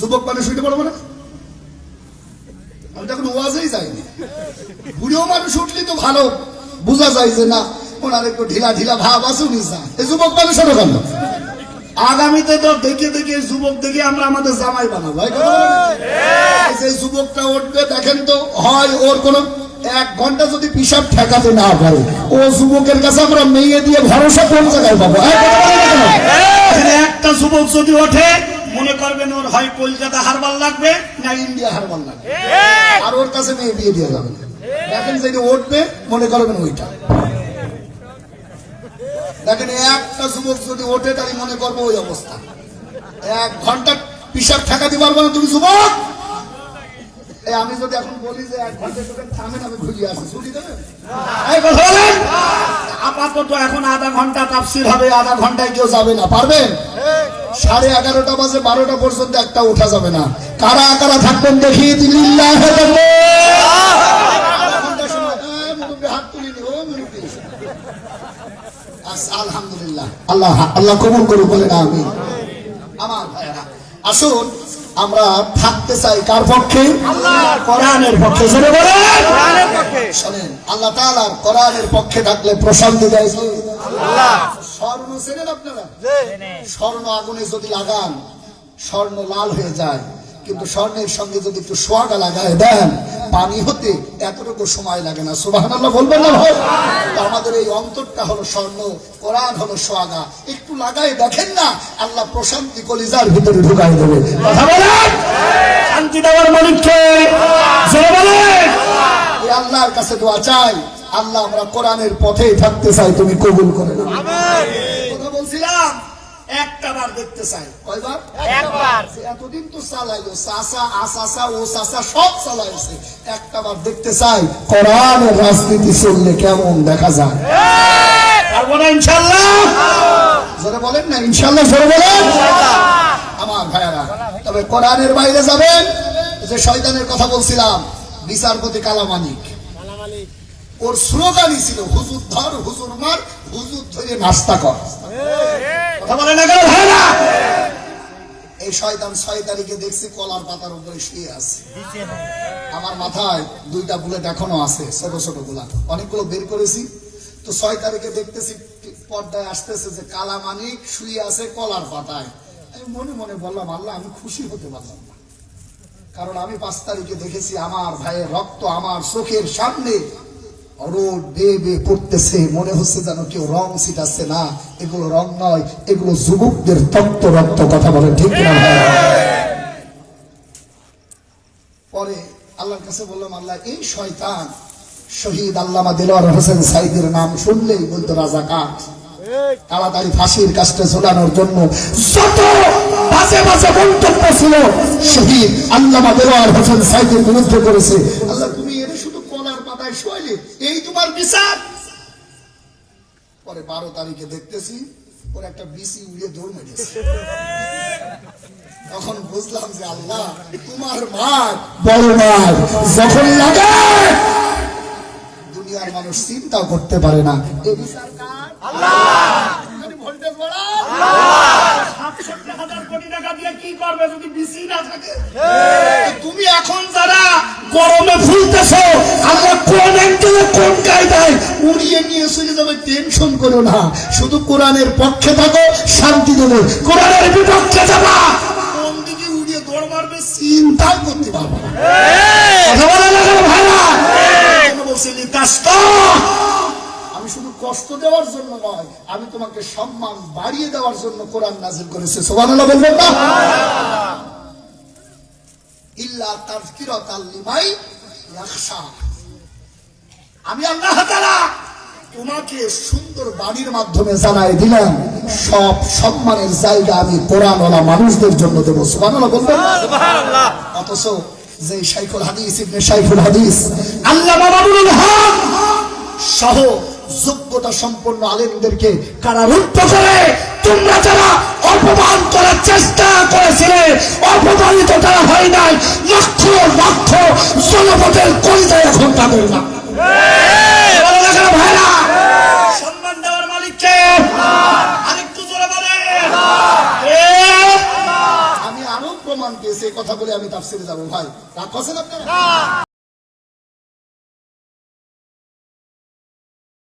যুবক মানুষ উঠে পড়ব না। আমি তখন ওয়াজেই যাইনি। বুড়ো মানুষ উঠলে তো ভালো। বোঝা যায় যে না ওনার একটু ঢিলা ঢিলা ভাব আছে উনি যান এই যুবক মানুষ আগামীতে তো দেখে দেখে যুবক দেখে আমরা আমাদের জামাই বানাবো এই কথা বলেন না? এই যে যুবকটা উঠবে দেখেন তো হয় ওর কোনো এক ঘণ্টা যদি পিসাব ঠেকাতে না পারে ও যুবকের কাছে আমরা মেয়ে দিয়ে ভরসা কোন জায়গায় পাবো? একটা যুবক যদি ওঠে মনে করবেন ওর হয় কলকাতা হারবার লাগবে না ইন্ডিয়া হারবার লাগবে। আর ওর কাছে মেয়ে বিয়ে দিয়ে যাবে না। দেখেন যেটা উঠবে মনে করবেন ওইটা। দেখেন একটা যুবক যদি ওঠে তাহলে মনে করব ওই অবস্থা। এক ঘণ্টা পিসাব ঠেকাতে পারব না তুমি যুবক? এই আমি যদি এখন বলি যে এক ঘণ্টা তোকে থামেন আমি ঘুরিয়ে আসি ছুটি দেবেন আপাতত এখন আধা ঘণ্টা তাফসির হবে আধা ঘন্টায় কেউ যাবে না পারবেন? সাড়ে এগারোটা বাজে বারোটা পর্যন্ত একটা উঠা যাবে না। কারা কারা থাকবেন মুরব্বি। আস- আলহামদুলিল্লাহ। আল্লাহ আল্লাহ কবুল করুক বলে না আমি আমার ভাইয়েরা আসুন আমরা থাকতে চাই কার পক্ষে? কোরআনের পক্ষে। শোনেন আল্লাহ তাআলার কোরআনের পক্ষে থাকলে প্রশান্তি দেয় স্বর্ণ চেনেন আপনারা? স্বর্ণ আগুনে যদি লাগান স্বর্ণ লাল হয়ে যায় কিন্তু স্বর্ণের সঙ্গে যদি একটু সোয়াগা লাগায় দেন পানি হতে এতটুকু সময় লাগে না। সুবাহ বলবেন না ভাই? আমাদের এই অন্তরটা হলো স্বর্ণ কোরআন হলো সোয়াগা একটু লাগাই দেখেন না আল্লাহ প্রশান্তি কলিজার ভিতরে ঢুকাই দেবে। কথা বলেন? শান্তি দেওয়ার মালিককে আল্লাহর কাছে দোয়া চাই। আল্লাহ আমরা কোরআনের পথেই থাকতে চাই তুমি কবুল করে না কথা বলছিলাম? একটা বার দেখতে চাই। কয়বার? একবার। এতদিন তো চালাইলো। চাষা ও চাষা সব চালাইছে। একটা বার দেখতে চাই কোরআনের রাজনীতি চললে কেমন দেখা যায়? পারব না ইনশাল্লাহ জোরে বলেন না ইনশাল্লাহ জোরে বলেন। আমার ভাইয়ারা তবে কোরআনের বাইরে যাবেন। যে শয়তানের কথা বলছিলাম বিচারপতি কালামানিক। ওর স্লোগানই ছিল হুজুর ধর হুজুর মার হুজুর ধরে নাস্তা কর। কথা বলেন না কেন? ভাইরা এই শয়তান ছয় তারিখে দেখছি কলার পাতার উপরে শুয়ে আছে। আমার মাথায় দুইটা বুলেট এখনও আছে ছোট ছোটগুলা অনেকগুলো বের করেছি। তো ছয় তারিখে দেখতেছি পর্দায় আসতেছে যে কালা মানিক শুয়ে আছে কলার পাতায়। আমি মনে মনে বললাম আল্লাহ আমি খুশি হতে পারলাম না। কারণ আমি পাঁচ তারিখে দেখেছি আমার ভাইয়ের রক্ত আমার চোখের সামনে মনে হচ্ছে যেন কেউ রং ছিটাচ্ছে না, এগুলো রং নয়, এগুলো যুবকদের তত্ত্ব রক্ত, কথা বলে ঠিক না পরে আল্লাহর কাছে বললাম, আল্লাহ, এই শয়তান শহীদ আল্লামা দিলওয়ার হোসেন সাইদের নাম শুনলেই বলতো, রাজা কাঠ। তাড়াতাড়ি ফাঁসির কাজটা ঝোলানোর জন্য যত বাজে বাজে মন্তব্য ছিল, শহীদ আল্লামা দেওয়ার হোসেন সাইদের বিরুদ্ধে করেছে। আল্লাহ এই তোমার বিচার। পরে বারো তারিখে দেখতেছি ওর একটা বিসি দৌড় মেরেছে তখন বুঝলাম যে আল্লাহ তোমার মার বড় যখন লাগে দুনিয়ার মানুষ চিন্তা করতে পারে না। বিচার কার? যদি তুমি এখন যারা গরমে ফুলতেছো কোন কোন কায়দায় উড়িয়ে নিয়ে চলে যাবে টেনশন করো না। শুধু কোরআনের পক্ষে থাকো শান্তি দেবে। কোরআনের বিপক্ষে যাবা। কোন দিকে উড়িয়ে দৌড় মারবে চিন্তাই করতে পারব কথা বলা ভাইরা আমি শুধু কষ্ট দেওয়ার জন্য নয় আমি তোমাকে সম্মান বাড়িয়ে দেওয়ার জন্য কোরআন নাজিল করেছি। সুবহানাল্লাহ বলবেন না? ইল্লা তাযকিরাতাল লিমাই ইয়াখশা। আমি আল্লাহ তোমাকে সুন্দর বাড়ির মাধ্যমে জানাই দিলাম সব সম্মানের জায়গা আমি কোরআনওয়ালা মানুষদের জন্য দেবো। সুবহানাল্লাহ বলবেন? অথচ যে শাইখুল হাদিস ইবনে শাইখুল হাদিস আল্লাহ মামুনুল হক সহ যোগ্যতা সম্পন্ন আলেমদেরকে কারারুদ্ধ করে তোমরা যারা অপমান করার চেষ্টা করেছিলে অপমানিত তারা হয় নাই লক্ষ লক্ষ জনপদের কলিজায় এখন তাদের না। সম্মান পেয়েছে কথা বলে আমি তাফসিরে যাব। ভাই রাগ করছেন আপনারা?